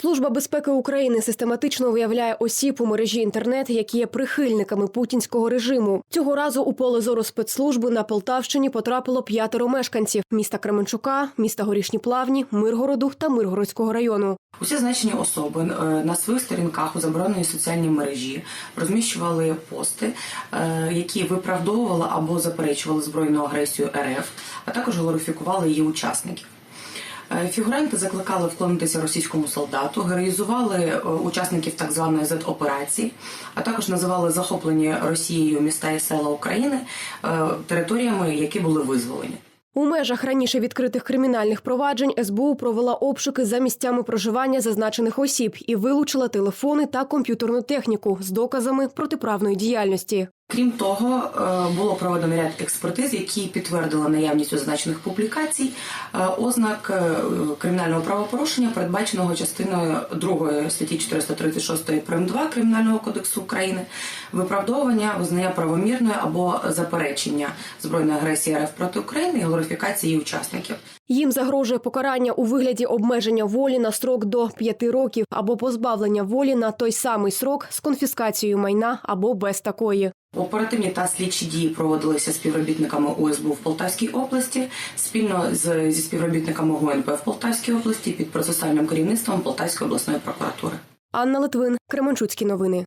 Служба безпеки України систематично виявляє осіб у мережі інтернет, які є прихильниками путінського режиму. Цього разу у поле зору спецслужби на Полтавщині потрапило п'ятеро мешканців міста Кременчука, міста Горішні Плавні, Миргороду та Миргородського району. Усі значені особи е, на своїх сторінках у забороненій соціальній мережі розміщували пости, е, які виправдовували або заперечували збройну агресію РФ, а також глорифікували її учасників. Е, Фігуранти закликали вклонитися російському солдату, героїзували е, учасників так званої Z-операції, а також називали захоплені Росією міста і села України е, територіями, які були визволені. У межах раніше відкритих кримінальних проваджень СБУ провела обшуки за місцями проживання зазначених осіб і вилучила телефони та комп'ютерну техніку з доказами протиправної діяльності. Крім того, е, було проведено ряд експертиз, які підтвердили наявність у зазначених публікацій е, ознак е, кримінального правопорушення, передбаченого частиною 2 статті 436 прим. 2 Кримінального кодексу України, виправдовування, визнання правомірної або заперечення збройної агресії РФ проти України і глорифікації учасників. Їм загрожує покарання у вигляді обмеження волі на строк до п'яти років або позбавлення волі на той самий срок з конфіскацією майна або без такої. Оперативні та слідчі дії проводилися співробітниками ОСБУ в Полтавській області спільно з зі співробітниками ГУНП в Полтавській області під процесуальним керівництвом Полтавської обласної прокуратури. Анна Литвин, Кременчуцькі новини.